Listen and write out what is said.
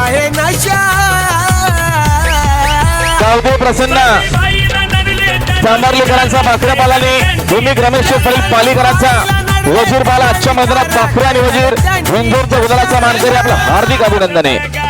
आहे नशा गावदेव प्रसन्न. चांभारलीकरांचा भाकऱ्या पालाने भूमिक रमेश पालीकरांचा वजीर पाला. आजच्या मैदानात भाकरे आणि वजीर. विंजोरच्या गुलाचा मानकरी आपलं हार्दिक अभिनंदन आहे.